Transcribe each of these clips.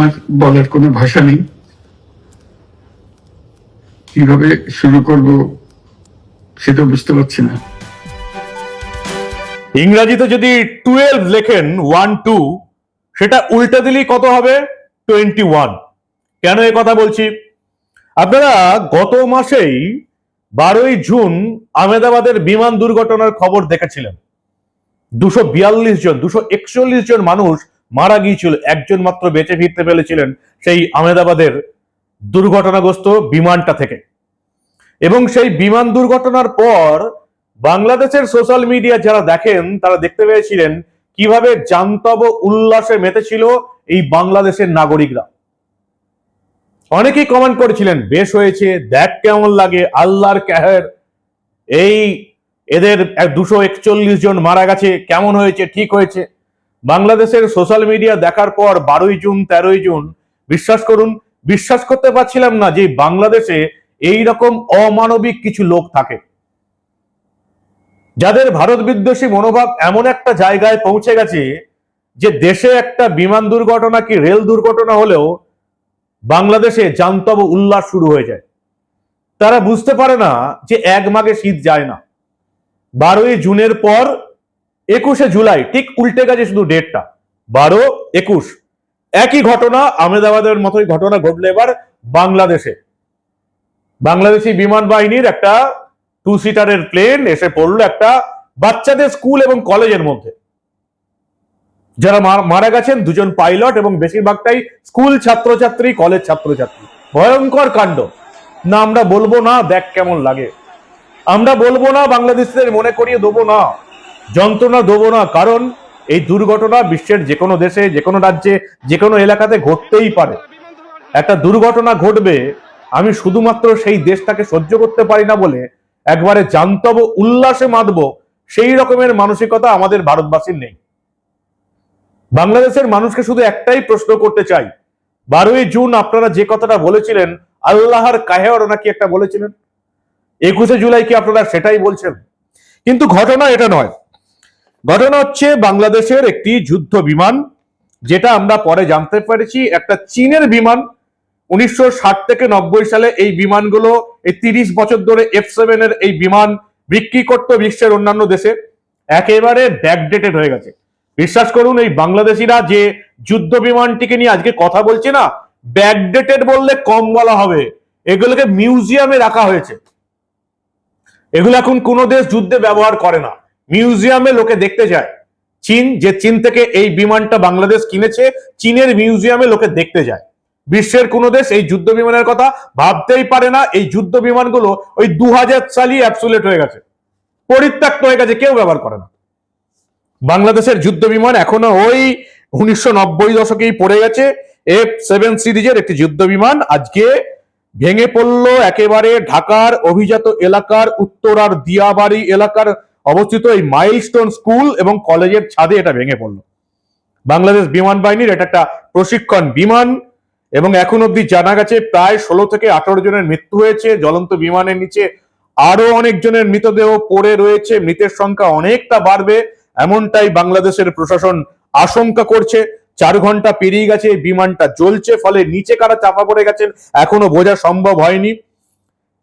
আমার বলার কোনো ভাষা নেই। কীভাবে শুরু করব সেটা বুঝতে পারছি না। ইংরাজিতে যদি টুয়েলভ লেখেন ওয়ান টু সেটা উল্টে দিলেই কত হবে? টোয়েন্টি ওয়ান কেন এ কথা বলছি? আপনারা গত মাসেই বারোই জুন আহমেদাবাদের বিমান দুর্ঘটনার খবর দেখেছিলেন। দুশো বিয়াল্লিশ জন, দুশো একচল্লিশ জন মানুষ মারা গিয়েছিল, একজন মাত্র বেঁচে ফিরতে পেরেছিলেন সেই আহমেদাবাদের দুর্ঘটনাগ্রস্ত বিমানটা থেকে। এবং সেই বিমান দুর্ঘটনার পর বাংলাদেশের সোশ্যাল মিডিয়া যারা দেখেন, তারা দেখতে পেয়েছিলেন কীভাবে জান্তব উল্লাসে মেতেছিল এই বাংলাদেশের নাগরিকরা। অনেকেই কমেন্ট করেছিলেন, বেশ হয়েছে, দেখ কেমন লাগে, আল্লাহর ক্যাহের এই এদের দুশো একচল্লিশ জন মারা গেছে, কেমন হয়েছে, ঠিক হয়েছে? বাংলাদেশের সোশ্যাল মিডিয়া দেখার পর বারোই জুন, তেরোই জুন, বিশ্বাস করুন, বিশ্বাস করতে পারছিলাম না যে বাংলাদেশে এই রকম অমানবিক কিছু লোক থাকে। যাদের ভারত বিদ্বেষী মনোভাব এমন একটা জায়গায় পৌঁছে গেছে যে দেশে একটা বিমান দুর্ঘটনা কি রেল দুর্ঘটনা হলেও বাংলাদেশে জান্তব উল্লাস শুরু হয়ে যায়। তারা বুঝতে পারে না যে এক মাঘে শীত যায় না। বারোই জুনের পর একুশে জুলাই, ঠিক উল্টে গেছে শুধু ডেটটা। বারো একুশ। একই ঘটনা, আহমেদাবাদের মতোই ঘটনা ঘটলো এবার বাংলাদেশে। বাংলাদেশি বিমান বাহিনীর একটা টু সিটারের প্লেন এসে পড়ল একটা বাচ্চাদের স্কুল এবং কলেজের মধ্যে। যারা মারা গেছেন, দুজন পাইলট এবং বেশিরভাগটাই স্কুল ছাত্রছাত্রী, কলেজ ছাত্রছাত্রী। ভয়ঙ্কর কাণ্ড। না, আমরা বলব না, দেখ কেমন লাগে। আমরা বলব না, বাংলাদেশিদের মনে করিয়ে দেবো না। যন্ত্রণা দেবো না, কারণ এই দুর্ঘটনা বিশ্বের যে কোনো দেশে যে কোনো রাজ্যে যে কোনো এলাকাতে ঘটতেই পারে। একটা দুর্ঘটনা ঘটবে, আমি শুধুমাত্র সেই দেশটাকে সহ্য করতে পারি না বলে একবারে জান্তব, উল্লাসে মাতব, সেই রকমের মানসিকতা আমাদের ভারতবাসীর নেই। বাংলাদেশের মানুষকে শুধু একটাই প্রশ্ন করতে চাই। বারোই জুন আপনারা যে কথাটা বলেছিলেন, আল্লাহর কাহের নাকি একটা বলেছিলেন? একুশে জুলাই কি আপনারা সেটাই বলছেন? কিন্তু ঘটনা এটা নয়। ঘটনা হচ্ছে বাংলাদেশের একটি যুদ্ধ বিমান, যেটা আমরা পরে জানতে পেরেছি, একটা চীনের বিমান। উনিশশো ষাট থেকে নব্বই সালে এই বিমানগুলো, এই তিরিশ বছর ধরে এফ সেভেন এর এই বিমান বিক্রি করতো বিশ্বের অন্যান্য দেশে। একেবারে ব্যাকডেটেড হয়ে গেছে। বিশ্বাস করুন, এই বাংলাদেশিরা যে যুদ্ধ বিমানটিকে নিয়ে আজকে কথা বলছে না ব্যাকডেটেড বললে কম বলা হবে। এগুলোকে মিউজিয়ামে রাখা হয়েছে। এগুলো এখন কোনো দেশ যুদ্ধে ব্যবহার করে না। মিউজিয়ামে লোকে দেখতে যায়। চীন, যে চীন থেকে এই বিমানটা বাংলাদেশ কিনেছে, চীনের মিউজিয়ামে লোকে দেখতে যায়। বিশ্বের কোন দেশ এই যুদ্ধ বিমানের কথা ভাবতেই পারে না। এই যুদ্ধ বিমানগুলো ওই দু হাজার সালই অ্যাবসুলেট হয়ে গেছে। পরিত্যক্ত হয়ে গেছে, কেউ ব্যবহার করে না। বাংলাদেশের যুদ্ধ বিমান এখনও ওই উনিশশো নব্বই দশকেই পড়ে গেছে। এফ সেভেন সিরিজের একটি যুদ্ধ বিমান আজকে ভেঙে পড়ল একেবারে ঢাকার অভিজাত এলাকার উত্তরার দিয়াবাড়ি এলাকার অবস্থিত এই মাইলস্টোন স্কুল এবং কলেজের ছাদে এটা ভেঙে পড়ল। বাংলাদেশ বিমান বাহিনীর এটা একটা প্রশিক্ষণ বিমান এবং এখন অব্দি জানা গেছে প্রায় ষোলো থেকে আঠারো জনের মৃত্যু হয়েছে। জ্বলন্ত বিমানের নিচে আরও অনেক জনের মৃতদেহ পড়ে রয়েছে। মৃতের সংখ্যা অনেকটা বাড়বে, এমনটাই বাংলাদেশের প্রশাসন আশঙ্কা করছে। চার ঘণ্টা পেরিয়ে গেছে বিমানটা জ্বলছে, ফলে নিচে কারা চাপা পড়ে গেছেন এখনও বোঝা সম্ভব হয়নি।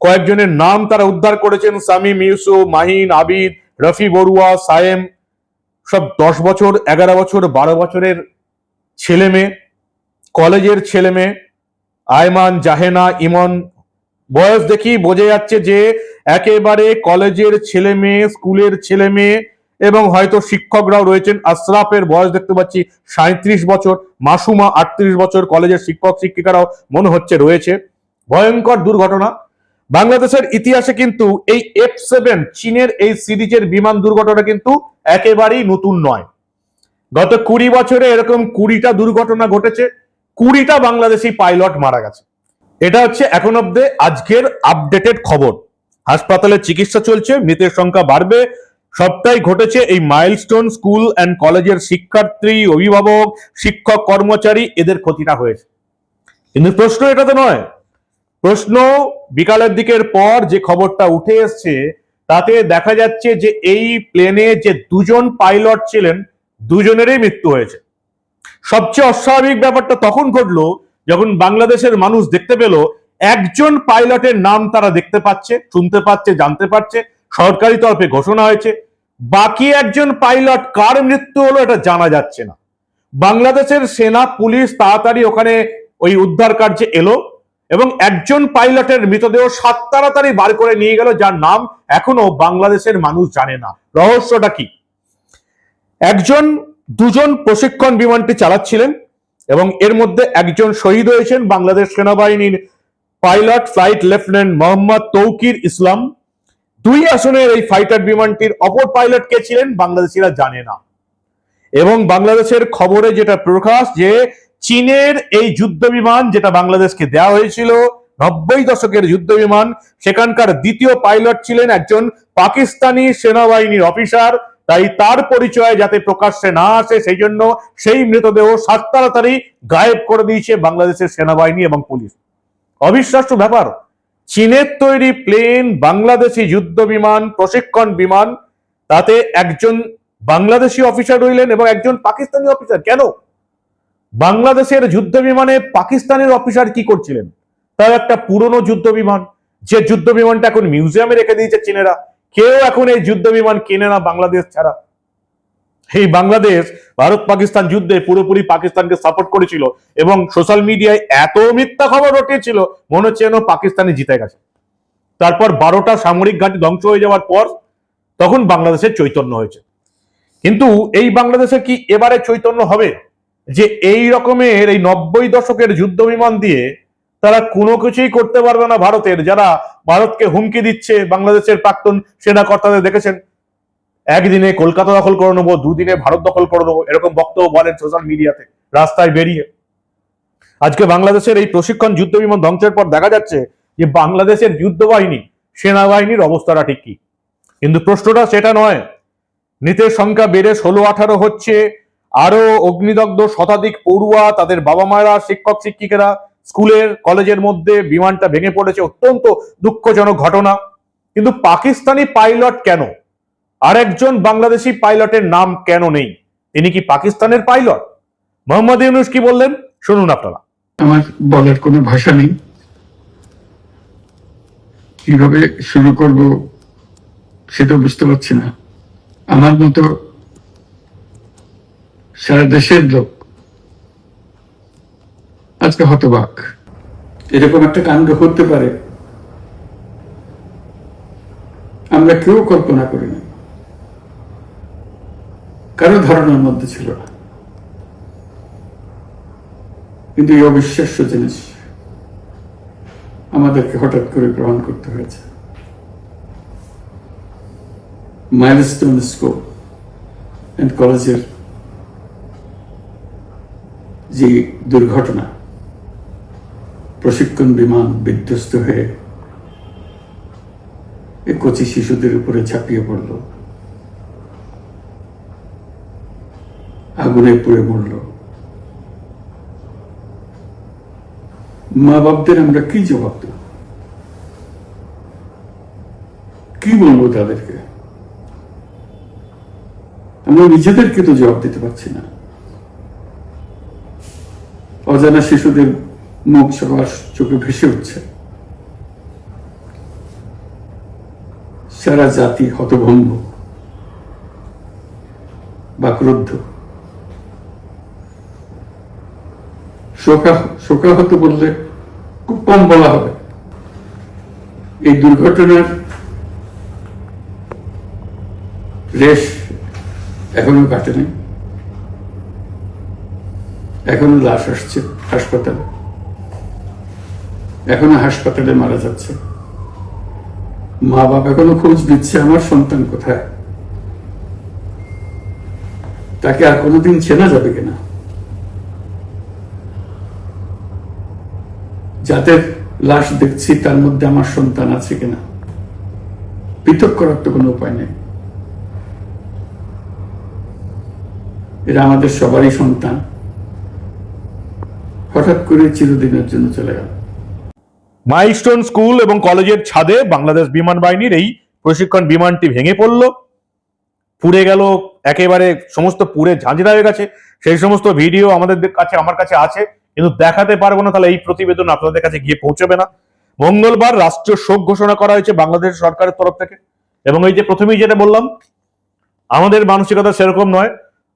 কয়েকজনের নাম তারা উদ্ধার করেছেন, সামিম ইউসুফ, মাহিন, আবিদ রফি বড়ুয়া, সায়েম, সব দশ বছর, এগারো বছর, বারো বছরের ছেলে মেয়ে, কলেজের ছেলে মেয়ে, আয়মান, জাহেনা, ইমন, বয়স দেখি বোঝা যাচ্ছে যে একেবারে কলেজের ছেলে মেয়ে, স্কুলের ছেলে মেয়ে এবং হয়তো শিক্ষকরাও রয়েছেন। আশরাফের বয়স দেখতে পাচ্ছি সাঁত্রিশ বছর, মাসুমা আটত্রিশ বছর, কলেজের শিক্ষক শিক্ষিকারাও মনে হচ্ছে রয়েছে। ভয়ঙ্কর দুর্ঘটনা। বাংলাদেশের ইতিহাসে কিন্তু এই এফ সেভেন চীনের এই সিরিজের বিমান দুর্ঘটনা কিন্তু একেবারেই নতুন নয়। গত কুড়ি বছরে এরকম কুড়িটা দুর্ঘটনা ঘটেছে, কুড়িটা বাংলাদেশি পাইলট মারা গেছে। এটা হচ্ছে এখন অব্দে আজকের আপডেটেড খবর। হাসপাতালে চিকিৎসা চলছে, মৃতের সংখ্যা বাড়বে। সবটাই ঘটেছে এই মাইলস্টোন স্কুল অ্যান্ড কলেজের শিক্ষার্থী, অভিভাবক, শিক্ষক, কর্মচারী, এদের ক্ষতিটা হয়েছে। কিন্তু প্রশ্ন এটা তো নয়। প্রশ্ন বিকালের দিকের পর যে খবরটা উঠে এসছে, তাতে দেখা যাচ্ছে যে এই প্লেনে যে দুজন পাইলট ছিলেন, দুজনেরই মৃত্যু হয়েছে। সবচেয়ে অস্বাভাবিক ব্যাপারটা তখন ঘটলো, যখন বাংলাদেশের মানুষ দেখতে পেল, একজন পাইলটের নাম তারা দেখতে পাচ্ছে, শুনতে পাচ্ছে, জানতে পারছে, সরকারি তরফে ঘোষণা হয়েছে। বাকি একজন পাইলট কার মৃত্যু হলো এটা জানা যাচ্ছে না। বাংলাদেশের সেনা, পুলিশ তাড়াতাড়ি ওখানে ওই উদ্ধার কার্যে এলো। এবং একজন পাইলটের মৃতদেহ সাত তাড়াতাড়ি বার করে নিয়ে গেল, যার নাম এখনও বাংলাদেশের মানুষ জানে না। রহস্যটা কি? একজন, দুজন প্রশিক্ষণ বিমানটি চালাচ্ছিলেন এবং এর মধ্যে একজন শহীদ হয়েছেন বাংলাদেশ সেনাবাহিনীর pilot, flight lieutenant Mohammad Tauqir Islam. দুই আসনের এই ফাইটার বিমানটির অপর পাইলট কে ছিলেন বাংলাদেশিরা জানে না। এবং বাংলাদেশের খবরে যেটা প্রকাশ যে চীনের এই যুদ্ধ বিমান যেটা বাংলাদেশকে দেওয়া হয়েছিল, নব্বই দশকের যুদ্ধ বিমান, সেখানকার দ্বিতীয় পাইলট ছিলেন একজন পাকিস্তানি সেনাবাহিনীর অফিসার। তাই তার পরিচয় যাতে প্রকাশ্যে না আসে, সেই জন্য সেই মৃতদেহ সাত তাড়াতাড়ি গায়েব করে দিয়েছে বাংলাদেশের সেনাবাহিনী এবং পুলিশ। অবিশ্বাস্য ব্যাপার, চীনের তৈরি প্লেন বাংলাদেশি যুদ্ধ বিমান, প্রশিক্ষণ বিমান, তাতে একজন বাংলাদেশি অফিসার রইলেন এবং একজন পাকিস্তানি অফিসার। কেন? বাংলাদেশের যুদ্ধ বিমানে পাকিস্তানের অফিসার কি করছিলেন? তার একটা পুরনো যুদ্ধ বিমান যে যুদ্ধ বিমানটা এখন মিউজিয়ামে রেখে দিয়েছে চীনেরা। কেউ এখন এই যুদ্ধ বিমান কেনে না বাংলাদেশ ছাড়া। এই বাংলাদেশ, ভারত, পাকিস্তান যুদ্ধে পুরোপুরি পাকিস্তানকে সাপোর্ট করেছিল এবং সোশ্যাল মিডিয়ায় এত মিথ্যা খবর রটিয়েছিল, মনে হচ্ছে যেন পাকিস্তানে জিতে গেছে। তারপর বারোটা সামরিক ঘাঁটি ধ্বংস হয়ে যাওয়ার পর তখন বাংলাদেশের চৈতন্য হয়েছে। কিন্তু এই বাংলাদেশে কি এবারে চৈতন্য হবে? যে এই রকমের এই নব্বই দশকের যুদ্ধ বিমান দিয়ে তারা কোনো কিছুই করতে পারবে না ভারতের। যারা ভারতকে হুমকি দিচ্ছে, বাংলাদেশের প্রাক্তন সেনা কর্তাদের দেখেছেন? একদিনে কলকাতা দখল করে নেব, দুদিনে ভারত দখল করে নেব, এরকম বক্তব্য বলেন সোশ্যাল মিডিয়াতে, রাস্তায় বেরিয়ে। আজকে বাংলাদেশের এই প্রশিক্ষণ যুদ্ধ বিমান ধ্বংসের পর দেখা যাচ্ছে যে বাংলাদেশের যুদ্ধ বাহিনী সেনাবাহিনীর অবস্থাটা ঠিক কি? কিন্তু প্রশ্নটা সেটা নয়। মৃতের সংখ্যা বেড়ে ষোলো আঠারো হচ্ছে আরও অগ্নিদগ্ধ শতাধিক পড়ুয়া, তাদের বাবা মায়েরা শিক্ষক, শিক্ষিকারা স্কুলের, কলেজের মধ্যে বিমানটা ভেঙে পড়েছে। অত্যন্ত দুঃখজনক ঘটনা। কিন্তু পাকিস্তানি পাইলট কেন? আরেকজন বাংলাদেশি পাইলটের নাম কেন নেই? তিনি কি পাকিস্তানের পাইলট? মোহাম্মদ ইউনুস কি বললেন? শুনুন আপনারা। আমার বলার কোনো ভাষা নেই। কীভাবে শুরু করব সেটা বুঝতে পারছি না। আমার মতো সারা দেশের লোক। আজকে হতবাক। এরকম একটা কাণ্ড হতে পারে। আমরা কেউ কল্পনা করি না। কারও ধারণার মধ্যে ছিল না। কিন্তু এই অবিশ্বাস্য জিনিস আমাদেরকে হঠাৎ করে গ্রহণ করতে হয়েছে। মাইলস্টোন স্কুল অ্যান্ড কলেজের যে দুর্ঘটনা, প্রশিক্ষণ বিমান বিধ্বস্ত হয়ে এ কচি শিশুদের উপরে ঝাঁপিয়ে পড়ল। আগুনে পুড়ে মরল। মা বাপদের আমরা কি জবাব দেব? কি বলব তাদেরকে? আমরা নিজেদেরকে তো জবাব দিতে পারছি না। অজানা শিশুদের মুখ সবার চোখে ভেসে উঠছে। সারা জাতি হতভম্ব বা ক্রুদ্ধ শোকা শোকাহত বললে খুব কম বলা হবে। এই দুর্ঘটনার রেশ এখনও কাটেনি এখনও লাশ আসছে, হাসপাতালে। এখনও হাসপাতালে মারা যাচ্ছে। মা বাবা এখনও খোঁজ দিচ্ছে আমার সন্তান কোথায়? তাকে আর কোনোদিন চেনা যাবে কিনা? যাদের লাশ দেখছি, তার মধ্যে আমার সন্তান আছে কিনা? পৃথক করার তো কোনো উপায় নেই। এরা আমাদের সবারই সন্তান। হঠাৎ করে চিরদিনের জন্য চলে গেল। মাইলস্টোন স্কুল এবং কলেজের ছাদে বাংলাদেশ বিমান বাহিনীর এই প্রশিক্ষণ বিমানটি ভেঙে পড়ল। পুড়ে গেল, একেবারে সমস্ত পুড়ে ঝাঁঝরা হয়ে গেছে। সেই সমস্ত ভিডিও আমাদের কাছে, আমার কাছে আছে। কিন্তু দেখাতে পারব না, তাহলে এই প্রতিবেদন আপনাদের কাছে গিয়ে পৌঁছবে না। মঙ্গলবার রাষ্ট্রীয় শোক ঘোষণা করা হয়েছে বাংলাদেশ সরকারের তরফ থেকে। এবং এই যে প্রথমেই যেটা বললাম, আমাদের মানসিকতা সেরকম নয়।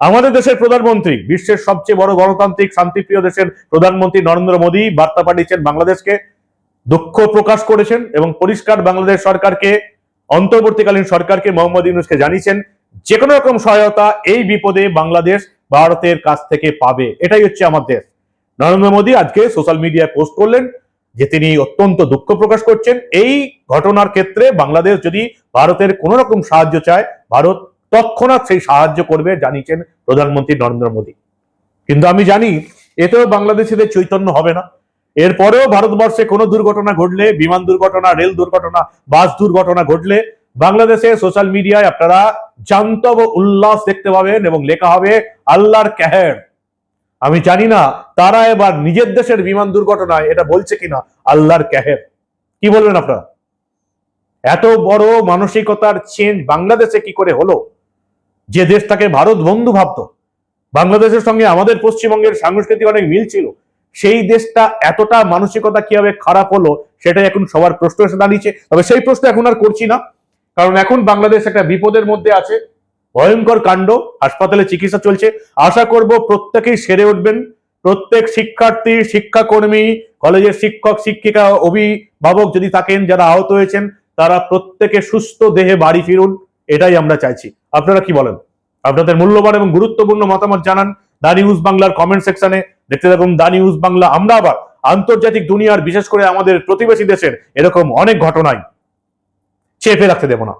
আমাদের দেশের প্রধানমন্ত্রী, বিশ্বের সবচেয়ে বড় গণতান্ত্রিক, শান্তিপ্রিয় দেশের প্রধানমন্ত্রী নরেন্দ্র মোদী বার্তা পাঠিয়েছেন বাংলাদেশকে, দুঃখ প্রকাশ করেছেন এবং পরিষ্কার বাংলাদেশ সরকারকে, অন্তর্বর্তীকালীন সরকারকে মোহাম্মদ ইউনুসকে জানিয়েছেন যে কোনো রকম সহায়তা এই বিপদে বাংলাদেশ ভারতের কাছ থেকে পাবে। এটাই হচ্ছে আমার দেশ। নরেন্দ্র মোদী আজকে সোশ্যাল মিডিয়ায় পোস্ট করলেন যে তিনি অত্যন্ত দুঃখ প্রকাশ করছেন। এই ঘটনার ক্ষেত্রে বাংলাদেশ যদি ভারতের কোন রকম সাহায্য চায়, ভারত তৎক্ষণাৎ সেই সাহায্য করবে, জানিয়েছেন প্রধানমন্ত্রী নরেন্দ্র মোদী। কিন্তু আমি জানি, এতেও বাংলাদেশিদের চৈতন্য হবে না। এরপরেও ভারতবর্ষে কোনো দুর্ঘটনা ঘটলে, বিমান দুর্ঘটনা, রেল দুর্ঘটনা, বাস দুর্ঘটনা ঘটলে, বাংলাদেশে সোশ্যাল মিডিয়ায় আপনারা জান্তব উল্লাস দেখতে পাবেন এবং লেখা হবে, আল্লাহর ক্যাহের আমি জানি না, তারা এবার নিজের দেশের বিমান দুর্ঘটনায় এটা বলছে কিনা, আল্লাহর ক্যাহের কি বলবেন আপনারা? এত বড় মানসিকতার চেঞ্জ বাংলাদেশে কি করে হলো? যে দেশটাকে ভারত বন্ধু ভাবতো, বাংলাদেশের সঙ্গে আমাদের পশ্চিমবঙ্গের সাংস্কৃতিক অনেক মিল ছিল, সেই দেশটা এতটা মানসিকতা কীভাবে খারাপ হলো সেটাই এখন সবার প্রশ্ন এসে দাঁড়িয়েছে। তবে সেই প্রশ্ন এখন আর করছি না, কারণ এখন বাংলাদেশ একটা বিপদের মধ্যে আছে, ভয়ঙ্কর কাণ্ড, হাসপাতালে চিকিৎসা চলছে। আশা করব প্রত্যেকেই সেরে উঠবেন, প্রত্যেক শিক্ষার্থী, শিক্ষাকর্মী, কলেজের শিক্ষক, শিক্ষিকা, অভিভাবক যদি থাকেন, যারা আহত হয়েছেন, তারা প্রত্যেকে সুস্থ দেহে বাড়ি ফিরুন, এটাই আমরা চাইছি। আপনারা কি বলেন? আপনাদের মূল্যবান এবং গুরুত্বপূর্ণ মতামত জানান দা নিউজ বাংলার কমেন্ট সেকশনে। দেখতে থাকুন দা নিউজ বাংলা। আমরা আবার আন্তর্জাতিক দুনিয়ার, বিশেষ করে আমাদের প্রতিবেশী দেশের, এরকম অনেক ঘটনায় চেপে রাখতে দেব না।